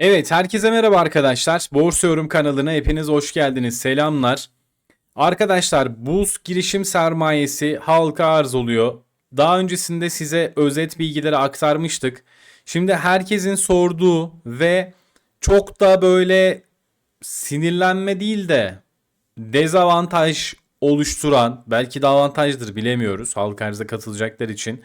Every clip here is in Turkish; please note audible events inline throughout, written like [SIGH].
Evet, herkese merhaba arkadaşlar. Borsa Yorum kanalına hepiniz hoş geldiniz. Selamlar. Arkadaşlar, Buz girişim sermayesi halka arz oluyor. Daha öncesinde size özet bilgileri aktarmıştık. Şimdi herkesin sorduğu ve çok da böyle sinirlenme değil de dezavantaj oluşturan, belki de avantajdır bilemiyoruz halka arza katılacaklar için.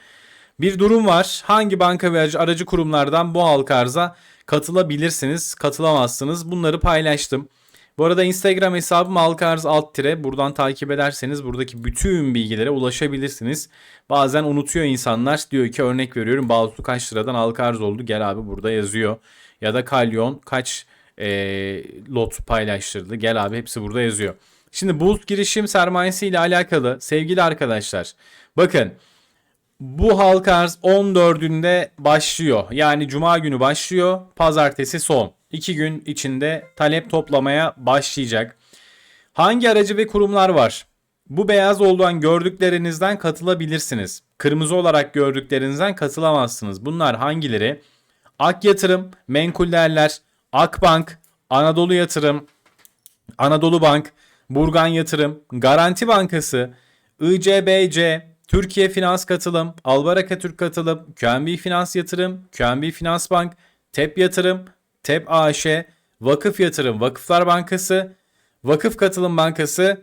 Bir durum var. Hangi banka ve aracı kurumlardan bu halka arza katılabilirsiniz, katılamazsınız. Bunları paylaştım. Bu arada Instagram hesabım halka arz alt tire. Buradan takip ederseniz buradaki bütün bilgilere ulaşabilirsiniz. Bazen unutuyor insanlar. Diyor ki örnek veriyorum Balsu kaç liradan halka arz oldu. Gel abi burada yazıyor. Ya da Kalyon kaç e, lot paylaştırdı. Gel abi hepsi burada yazıyor. Şimdi bulut girişim sermayesi ile alakalı sevgili arkadaşlar. Bakın bu halka arz 14'ünde başlıyor. Yani cuma günü başlıyor. Pazartesi son. 2 gün içinde talep toplamaya başlayacak. Hangi aracı ve kurumlar var? Bu beyaz olduğun gördüklerinizden katılabilirsiniz. Kırmızı olarak gördüklerinizden katılamazsınız. Bunlar hangileri? Ak Yatırım, Menkul Değerler, Akbank, Anadolu Yatırım, Anadolu Bank, Burgan Yatırım, Garanti Bankası, ICBC, Türkiye Finans Katılım, Albaraka Türk Katılım, QNB Finans Yatırım, QNB Finans Bank, TEP Yatırım, TEP AŞ, Vakıf Yatırım, Vakıflar Bankası, Vakıf Katılım Bankası,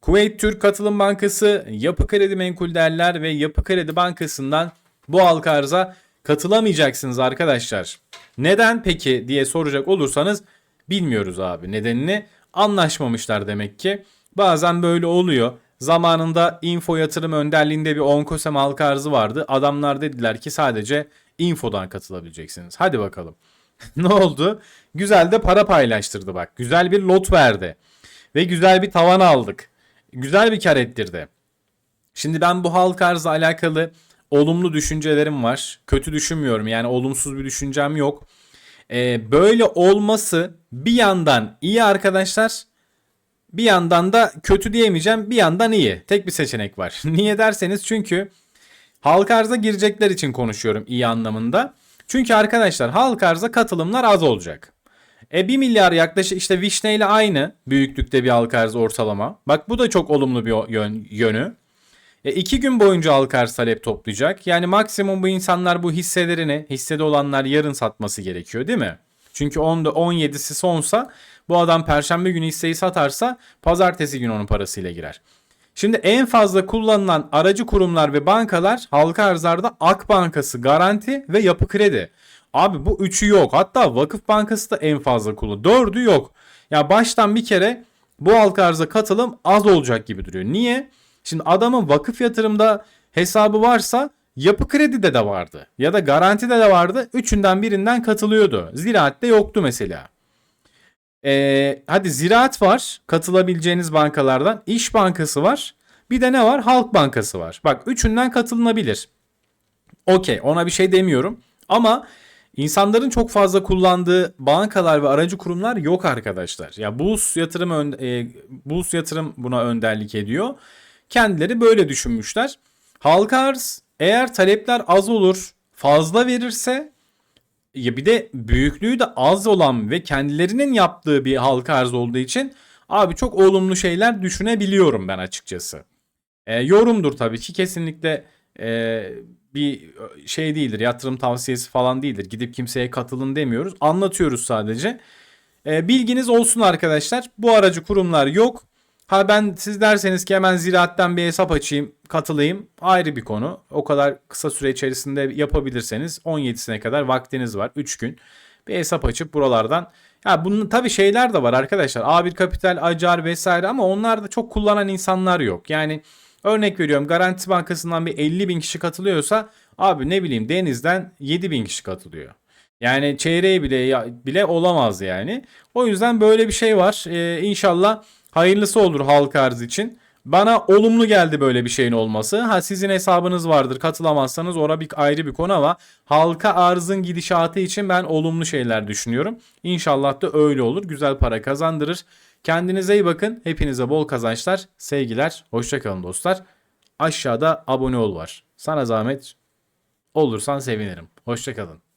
Kuveyt Türk Katılım Bankası, Yapı Kredi Menkul Değerler ve Yapı Kredi Bankası'ndan bu halka arza katılamayacaksınız arkadaşlar. Neden peki diye soracak olursanız bilmiyoruz abi nedenini. Anlaşmamışlar demek ki. Bazen böyle oluyor. Zamanında info yatırım önderliğinde bir Onkosem halka arzı vardı. Adamlar dediler ki sadece infodan katılabileceksiniz. Hadi bakalım. [LAUGHS] ne oldu? Güzel de para paylaştırdı bak. Güzel bir lot verdi. Ve güzel bir tavan aldık. Güzel bir kar ettirdi. Şimdi ben bu halka arzla alakalı olumlu düşüncelerim var. Kötü düşünmüyorum. Yani olumsuz bir düşüncem yok. Ee, böyle olması bir yandan iyi arkadaşlar. Bir yandan da kötü diyemeyeceğim. Bir yandan iyi. Tek bir seçenek var. [LAUGHS] Niye derseniz çünkü halka arza girecekler için konuşuyorum iyi anlamında. Çünkü arkadaşlar halka arza katılımlar az olacak. E 1 milyar yaklaşık işte Vişne ile aynı büyüklükte bir halka arz ortalama. Bak bu da çok olumlu bir yön, yönü. E 2 gün boyunca halka arz talep toplayacak. Yani maksimum bu insanlar bu hisselerini hissede olanlar yarın satması gerekiyor değil mi? Çünkü 10'da 17'si sonsa bu adam perşembe günü hisseyi satarsa pazartesi günü onun parasıyla girer. Şimdi en fazla kullanılan aracı kurumlar ve bankalar halka arzlarda Ak Bankası, Garanti ve Yapı Kredi. Abi bu üçü yok. Hatta Vakıf Bankası da en fazla kullanıyor. Dördü yok. Ya baştan bir kere bu halka arza katılım az olacak gibi duruyor. Niye? Şimdi adamın vakıf yatırımda hesabı varsa Yapı Kredi'de de vardı. Ya da Garanti'de de vardı. Üçünden birinden katılıyordu. Ziraat'te yoktu mesela. Ee, hadi Ziraat var katılabileceğiniz bankalardan. İş Bankası var. Bir de ne var? Halk Bankası var. Bak üçünden katılınabilir. Okey ona bir şey demiyorum. Ama insanların çok fazla kullandığı bankalar ve aracı kurumlar yok arkadaşlar. Ya Bulls yatırım e, Bulls yatırım buna önderlik ediyor. Kendileri böyle düşünmüşler. Halka arz eğer talepler az olur, fazla verirse ya bir de büyüklüğü de az olan ve kendilerinin yaptığı bir halka arz olduğu için abi çok olumlu şeyler düşünebiliyorum ben açıkçası. E, yorumdur tabii ki kesinlikle e, bir şey değildir yatırım tavsiyesi falan değildir. Gidip kimseye katılın demiyoruz anlatıyoruz sadece. E, bilginiz olsun arkadaşlar bu aracı kurumlar yok. Ha ben siz derseniz ki hemen ziraatten bir hesap açayım, katılayım ayrı bir konu. O kadar kısa süre içerisinde yapabilirseniz 17'sine kadar vaktiniz var. 3 gün bir hesap açıp buralardan ya bunun tabi şeyler de var arkadaşlar. A1 Kapital, Acar vesaire ama onlar da çok kullanan insanlar yok. Yani örnek veriyorum Garanti Bankası'ndan bir 50 bin kişi katılıyorsa abi ne bileyim Deniz'den 7 bin kişi katılıyor. Yani çeyreği bile bile olamaz yani. O yüzden böyle bir şey var. Ee, inşallah Hayırlısı olur halka arz için. Bana olumlu geldi böyle bir şeyin olması. Ha sizin hesabınız vardır katılamazsanız ora bir ayrı bir konu ama halka arzın gidişatı için ben olumlu şeyler düşünüyorum. İnşallah da öyle olur. Güzel para kazandırır. Kendinize iyi bakın. Hepinize bol kazançlar. Sevgiler. Hoşçakalın dostlar. Aşağıda abone ol var. Sana zahmet olursan sevinirim. Hoşçakalın.